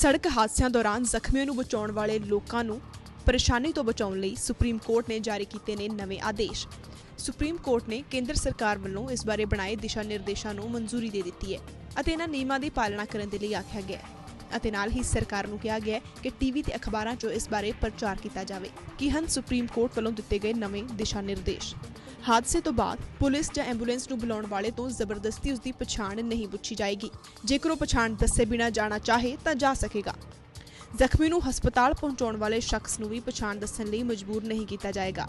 ਸੜਕ ਹਾਦਸਿਆਂ ਦੌਰਾਨ ਜ਼ਖਮੀਆਂ ਨੂੰ ਬਚਾਉਣ ਵਾਲੇ ਲੋਕਾਂ ਨੂੰ ਪਰੇਸ਼ਾਨੀ ਤੋਂ ਬਚਾਉਣ ਲਈ ਸੁਪਰੀਮ ਕੋਰਟ ਨੇ ਜਾਰੀ ਕੀਤੇ ਨੇ ਨਵੇਂ ਆਦੇਸ਼। ਸੁਪਰੀਮ ਕੋਰਟ ਨੇ ਕੇਂਦਰ ਸਰਕਾਰ ਵੱਲੋਂ ਇਸ ਬਾਰੇ ਬਣਾਏ ਦਿਸ਼ਾ ਨਿਰਦੇਸ਼ਾਂ ਨੂੰ ਮਨਜ਼ੂਰੀ ਦੇ ਦਿੱਤੀ ਹੈ ਅਤੇ ਇਹਨਾਂ ਨਿਯਮਾਂ ਦੀ ਪਾਲਣਾ ਕਰਨ ਦੇ ਲਈ ਆਖਿਆ ਗਿਆ ਹੈ। ਅਤੇ ਨਾਲ ਹੀ ਸਰਕਾਰ ਨੂੰ ਕਿਹਾ ਗਿਆ ਹੈ ਕਿ ਟੀਵੀ ਤੇ ਅਖਬਾਰਾਂ 'ਚ ਇਸ ਬਾਰੇ ਪ੍ਰਚਾਰ ਕੀਤਾ ਜਾਵੇ। ਕੀ ਹਨ ਸੁਪਰੀਮ ਕੋਰਟ ਵੱਲੋਂ ਦਿੱਤੇ ਗਏ ਨਵੇਂ ਦਿਸ਼ਾ ਨਿਰਦੇਸ਼? ਹਾਦਸੇ ਤੋਂ ਬਾਅਦ ਪੁਲਿਸ ਜਾਂ ਐਂਬੂਲੈਂਸ ਨੂੰ ਬੁਲਾਉਣ ਵਾਲੇ ਤੋਂ ਜ਼ਬਰਦਸਤੀ ਉਸ ਦੀ ਪਛਾਣ ਨਹੀਂ ਪੁੱਛੀ ਜਾਏਗੀ। ਜੇਕਰ ਉਹ ਪਛਾਣ ਦੱਸੇ ਬਿਨਾਂ ਜਾਣਾ ਚਾਹੇ ਤਾਂ ਜਾ ਸਕੇਗਾ। ਜ਼ਖਮੀ ਨੂੰ ਹਸਪਤਾਲ ਪਹੁੰਚਾਉਣ ਵਾਲੇ ਸ਼ਖਸ ਨੂੰ ਵੀ ਪਛਾਣ ਦੱਸਣ ਲਈ ਮਜਬੂਰ ਨਹੀਂ ਕੀਤਾ ਜਾਏਗਾ।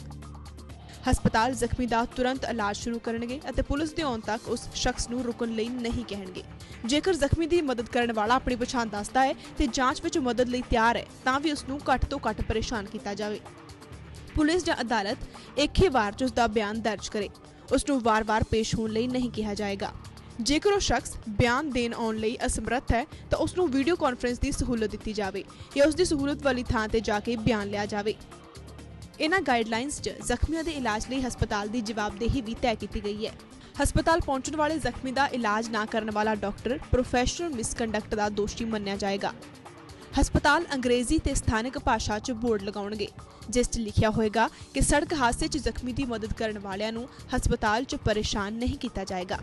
ਹਸਪਤਾਲ ਜ਼ਖਮੀ ਦਾ ਤੁਰੰਤ ਇਲਾਜ ਸ਼ੁਰੂ ਕਰਨਗੇ ਅਤੇ ਪੁਲਿਸ ਦੇ ਆਉਣ ਤੱਕ ਉਸ ਸ਼ਖਸ ਨੂੰ ਰੁਕਣ ਲਈ ਨਹੀਂ ਕਹਿਣਗੇ। ਜੇਕਰ ਜ਼ਖਮੀ ਦੀ ਮਦਦ ਕਰਨ ਵਾਲਾ ਆਪਣੀ ਪਛਾਣ ਦੱਸਦਾ ਹੈ ਤੇ ਜਾਂਚ ਵਿੱਚ ਮਦਦ ਲਈ ਤਿਆਰ ਹੈ, ਤਾਂ ਵੀ ਉਸ ਨੂੰ ਘੱਟ ਤੋਂ ਘੱਟ ਪਰੇਸ਼ਾਨ ਕੀਤਾ ਜਾਵੇ। ਪੁਲਿਸ ਜਾਂ ਅਦਾਲਤ ਇੱਕ ਹੀ ਵਾਰ 'ਚ ਉਸ ਦਾ ਬਿਆਨ ਦਰਜ ਕਰੇ। ਉਸ ਨੂੰ ਵਾਰ-ਵਾਰ ਪੇਸ਼ ਹੋਣ ਲਈ ਨਹੀਂ ਕਿਹਾ ਜਾਏਗਾ। ਜੇਕਰ ਉਹ ਸ਼ਖਸ ਬਿਆਨ ਦੇਣ ਆਉਣ ਲਈ ਅਸਮਰੱਥ ਹੈ, ਤਾਂ ਉਸ ਨੂੰ ਵੀਡੀਓ ਕਾਨਫਰੰਸ ਦੀ ਸਹੂਲਤ ਦਿੱਤੀ ਜਾਵੇ ਜਾਂ ਉਸ ਦੀ ਸਹੂਲਤ ਵਾਲੀ ਥਾਂ ਤੇ ਜਾ ਕੇ ਬਿਆਨ ਲਿਆ ਜਾਵੇ। ਇਹਨਾਂ ਗਾਈਡਲਾਈਨਸ 'ਚ ਜ਼ਖਮੀਆਂ ਦੇ ਇਲਾਜ ਲਈ ਹਸਪਤਾਲ ਦੀ ਜਵਾਬਦੇਹੀ ਵੀ ਤੈਅ ਕੀਤੀ ਗਈ ਹੈ। ਹਸਪਤਾਲ ਪਹੁੰਚਣ ਵਾਲੇ ਜ਼ਖਮੀ ਦਾ ਇਲਾਜ ਨਾ ਕਰਨ ਵਾਲਾ ਡਾਕਟਰ ਪ੍ਰੋਫੈਸ਼ਨਲ ਮਿਸਕੰਡਕਟ ਦਾ ਦੋਸ਼ੀ ਮੰਨਿਆ ਜਾਏਗਾ। ਹਸਪਤਾਲ ਅੰਗਰੇਜ਼ੀ ਤੇ ਸਥਾਨਕ ਭਾਸ਼ਾ 'ਚ ਬੋਰਡ ਲਗਾਉਣਗੇ, ਜਿਸ 'ਚ ਲਿਖਿਆ ਹੋਏਗਾ ਕਿ ਸੜਕ ਹਾਦਸੇ 'ਚ ਜ਼ਖਮੀ ਦੀ ਮਦਦ ਕਰਨ ਵਾਲਿਆਂ ਨੂੰ ਹਸਪਤਾਲ 'ਚ ਪਰੇਸ਼ਾਨ ਨਹੀਂ ਕੀਤਾ ਜਾਏਗਾ।